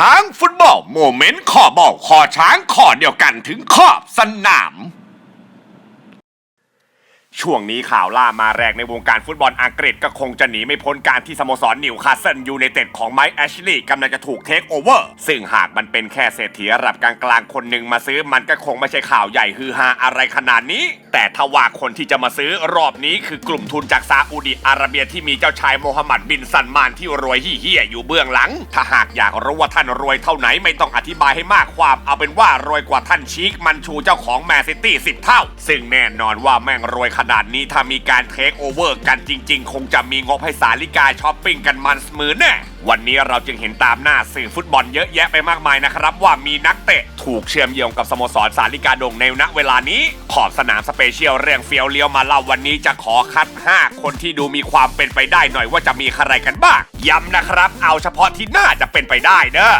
ช้างฟุตบอลโมเมนต์ขอบอกขอช้างขอเดียวกันถึงขอบสนาม ช่วงนี้ข่าวล่ามาแรงในวงการฟุตบอลอังกฤษก็คงจะหนีไม่พ้นการที่สโมสรนิวคาสเซิลยูไนเต็ดของไมค์แอชลีย์กำลังจะถูกเทคโอเวอร์ ซึ่งหากมันเป็นแค่เศรษฐีระดับกลางๆคนหนึ่งมาซื้อมันก็คงไม่ใช่ข่าวใหญ่ฮือฮาอะไรขนาดนี้ แต่ทว่าคนที่จะมาซื้อรอบนี้คือกลุ่มทุนจากซาอุดิอาระเบียที่มีเจ้าชายโมฮัมหมัดบินซันมานที่รวยเฮี้ยอยู่เบื้องหลัง ถ้าหากอยากรู้ว่าท่านรวยเท่าไหนไม่ต้องอธิบายให้มากความ เอาเป็นว่ารวยกว่าท่านชีคมันชูเจ้าของแมนซิตี้สิบเท่า ซึ่งแน่นอนว่าแม่งรวยขขนาดนี้ถ้ามีการเทคโอเวอร์กันจริง ๆ คงจะมีงบให้สาลิกาช้อปปิ้งกันมันสมือแน่วันนี้เราจึงเห็นตามหน้าสื่อฟุตบอลเยอะแยะไปมากมายนะครับ ว่ามีนักเตะถูกเชื่อมโยงกับสโมสรสาลิกาดงในณเวลานี้ขอบสนามสเปเชียลเรื่องเฟียวเลี้ยวมาเล่าวันนี้จะขอคัด 5 คนที่ดูมีความเป็นไปได้หน่อยว่าจะมีใครกันบ้างย้ำนะครับ เอาเฉพาะที่น่าจะเป็นไปได้เด้อ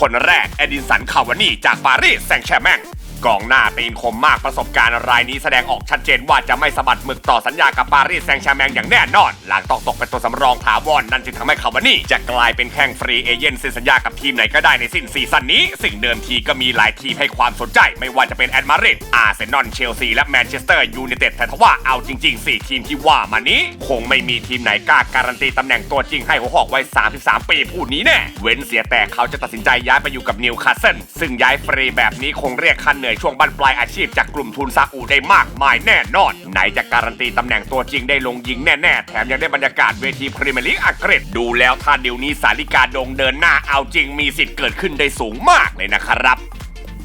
คนแรกเอดินสันคาวานี่จากปารีสแซงต์แชร์แมง กองหน้าตีนคมมากประสบการณ์รายนี้แสดงออกชัดเจนว่าจะไม่สะบัดหมึกต่อสัญญากับปารีสแซงต์แชร์แมงอย่างแน่นอน หลังต้องตกเป็นตัวสำรองถาวรนั่นจึงทำให้คาวานี่จะกลายเป็นแข้งฟรีเอเย่นเซ็นสัญญากับทีมไหนก็ได้ในสิ้นซีซั่นนี้ สิ่งเดิมทีก็มีหลายทีมให้ความสนใจ ไม่ว่าจะเป็นแอดมาริดอาร์เซนอลเชลซีและแมนเชสเตอร์ยูไนเต็ดแต่ทว่าเอาจริง ๆ 4 ทีมที่ว่ามานี้ คงไม่มีทีมไหนกล้าการันตีตำแหน่งตัวจริงให้หัวหอกวัย33 ปีผู้นี้แน่เว้นเสียแต่เขาจะตัดสินใจย้ายไปอยู่กับนิวคาสเซิลซึ่งย้ายฟรีแบบนี้คงเรียกค่าเหนื่อยช่วงบั้นปลายอาชีพจากกลุ่มทุนซาอุได้มากมายแน่นอน ไหนจะการันตีตำแหน่งตัวจริงได้ลงยิงแน่ๆ แถมยังได้บรรยากาศเวทีพรีเมียร์ลีกอังกฤษดูแล้วถ้าเดี๋ยวนี้สาลิกาดงเดินหน้าเอาจริงมีสิทธิ์เกิดขึ้นได้สูงมากเลยนะครับ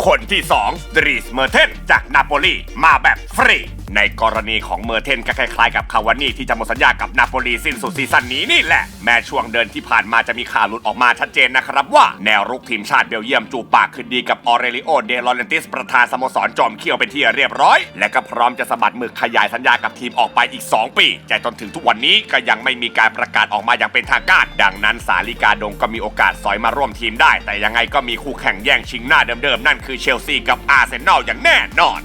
คนที่2ดรีสเมอร์เทนจากนาโปลีมาแบบฟรี ในกรณีของเมอร์เทนก็คล้ายๆกับคาวานี่ที่จะหมดสัญญากับนาโปลีสิ้นสุดซีซั่นนี้นี่แหละ แม้ช่วงเดินที่ผ่านมาจะมีข่าวหลุดออกมาชัดเจนนะครับว่าแนวรุกทีมชาติเบลเยียมจูปากคืนดีกับออเรลิโอเดลอเรนติสประธานสโมสรจอมเขี้ยวเป็นที่เรียบร้อย และก็พร้อมจะสะบัดมือขยายสัญญากับทีมออกไปอีก 2 ปีแต่จนถึงทุกวันนี้ก็ยังไม่มีการประกาศออกมาอย่างเป็นทางการ ดังนั้นสาลิกาดงก็มีโอกาสสอยมาร่วมทีมได้ แต่ยังไงก็มีคู่แข่งแย่งชิงหน้าเดิมๆนั่นคือเชลซีกับอาร์เซนอลอย่างแน่นอน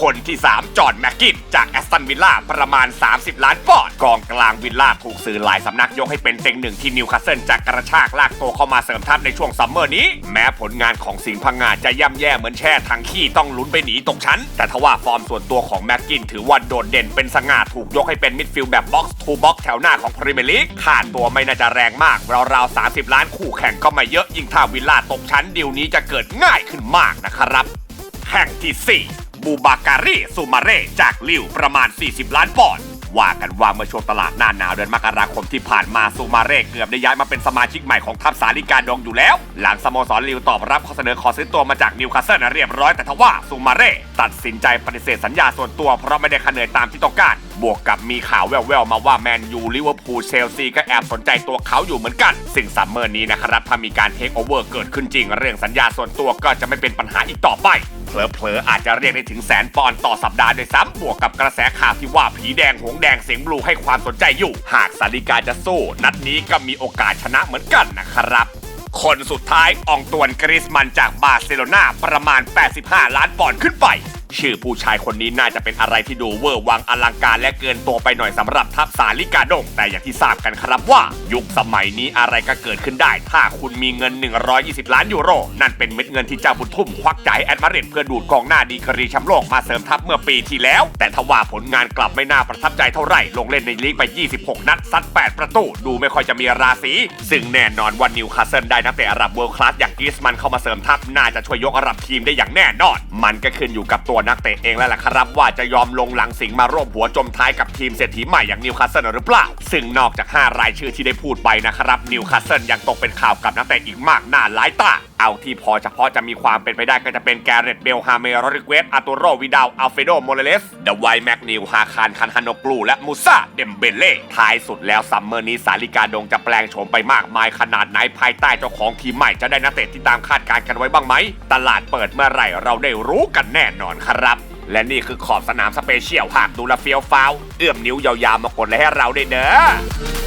คนที่ 3 จอห์นแม็กกินจากแอสตันวิลล่าประมาณ 30 ล้านปอนด์กองกลางวิลล่าถูกสื่อหลายสำนักยกให้เป็นเต็งหนึ่งที่นิวคาสเซิลจะกระชากลากตัวเข้ามาเสริมทัพในช่วงซัมเมอร์นี้ แม้ผลงานของสิงห์พังงาจะย่ำแย่เหมือนแช่ทางขี้ต้องลุ้นไปหนีตกชั้น แต่ทว่าฟอร์มส่วนตัวของแม็กกินถือว่าโดดเด่นเป็นสง่าถูกยกให้เป็นมิดฟิลด์แบบบ็อกซ์ทูบ็อกซ์แถวหน้าของพรีเมียร์ลีกค่าตัวไม่น่าจะแรงมากราวๆ30 ล้านคู่แข่งก็ไม่เยอะยิ่งถ้าวิลล่าตกชั้นดีลนี้จะเกิดง่ายขึ้นมากนะครับแห่งที่ 4 บูบาการีซูมาเร่จากลิวประมาณ 40 ล้านปอนด์ว่ากันว่าเมื่อช่วงตลาดหน้าหนาวเดือนมกราคมที่ผ่านมาซูมาเร่เกือบได้ย้ายมาเป็นสมาชิกใหม่ของทัพสาลิกาดองอยู่แล้ว หลังสโมสรลิวตอบรับข้อเสนอขอซื้อตัวมาจากนิวคาสเซิลเรียบร้อยแต่ทว่าซูมาเร่ตัดสินใจปฏิเสธสัญญาส่วนตัวเพราะไม่ได้คะเหนือยตามที่ต้องการบวกกับมีข่าวแว่วๆมาว่าแมนยูลิเวอร์พูลเชลซีก็แอบสนใจตัวเขาอยู่เหมือนกัน ซึ่งซัมเมอร์นี้นะครับถ้ามีการเทคโอเวอร์เกิดขึ้นจริง เรื่องสัญญาส่วนตัวก็จะไม่เป็นปัญหาอีกต่อไปเผลอๆอาจจะเรียกได้ถึงแสนปอนต่อสัปดาห์ด้วยซ้ำบวกกับกระแสข่าวที่ว่าผีแดงหงแดงเสียงบลูให้ความสนใจอยู่ หากสาลิกาจะสู้ นัดนี้ก็มีโอกาสชนะเหมือนกันนะครับคนสุดท้ายอองตวนกริสมันจากบาร์เซโลนาประมาณ 85 ล้านปอนด์ขึ้นไป ชื่อผู้ชายคนนี้น่าจะเป็นอะไรที่ดูเวอร์วังอลังการและเกินตัวไปหน่อยสำหรับทัพสาลิกาดง แต่อย่างที่ทราบกันครับว่า ยุคสมัยนี้อะไรก็เกิดขึ้นได้ ถ้าคุณมีเงิน 120 ล้านยูโร นั่นเป็นเม็ดเงินที่เจ้าบุญทุ่มควักจ่ายให้แอดมาริดเพื่อดูดกองหน้าดีกรีแชมป์โลกมาเสริมทัพเมื่อปีที่แล้ว แต่ทว่าผลงานกลับไม่น่าประทับใจเท่าไหร่ ลงเล่นในลีกไป 26 นัดซัด 8 ประตู ดูไม่ค่อยจะมีราศีซึ่งแน่นอนว่านิวคาสเซิลได้นักเตะอาหรับเวิลด์คลาสอย่างกิสมันเข้ามาเสริมทัพน่าจะช่วยยกระดับทีมได้อย่างแน่นอน มันก็ขึ้นอยู่กับตัวนักเตะเองแล้วล่ะครับว่าจะยอมลงหลังสิงมาร่วมหัวจมท้ายกับทีมเศรษฐีใหม่อย่างนิวคาสเซิลหรือเปล่า ซึ่งนอกจาก 5 รายชื่อที่ได้พูดไปนะครับนิวคาสเซิลยังตกเป็นข่าวกับนักเตะอีกมากหน้าหลายตาเอาที่พอเฉพาะจะมีความเป็นไปได้ก็จะเป็นแกเรตเบลฮาเมโรริเกสอาตูโรวิดาวอัลเฟโดโมเรเลสเดวายแมกนิวฮาคารคันฮานกลูและมูซาเดมเบเล่ท้ายสุดแล้วซัมเมอร์นี้สาลิกาดงจะแปลงโฉมไปมากมายขนาดไหนภายใต้เจ้าของทีมใหม่จะได้นักเตะที่ตามคาดการณ์กันไว้บ้างไหม ตลาดเปิดเมื่อไหร่เราได้รู้กันแน่นอนครับและนี่คือขอบสนามสเปเชียลหากดูลวเฟียวฟ้าว เอื้อมนิ้วยาวๆมากดเลยให้เราได้เด้อ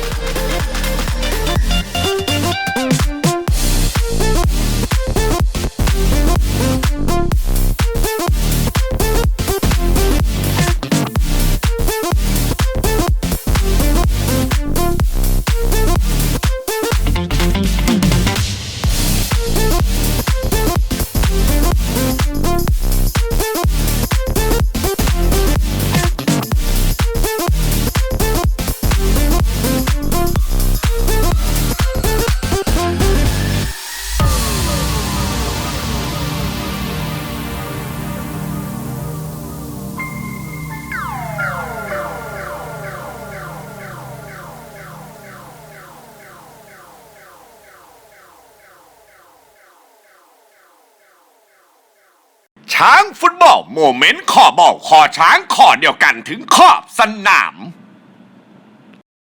ช้างฟุตบอลโมเมนต์ขอบอลคอช้างขอเดียวกันถึงขอบสนาม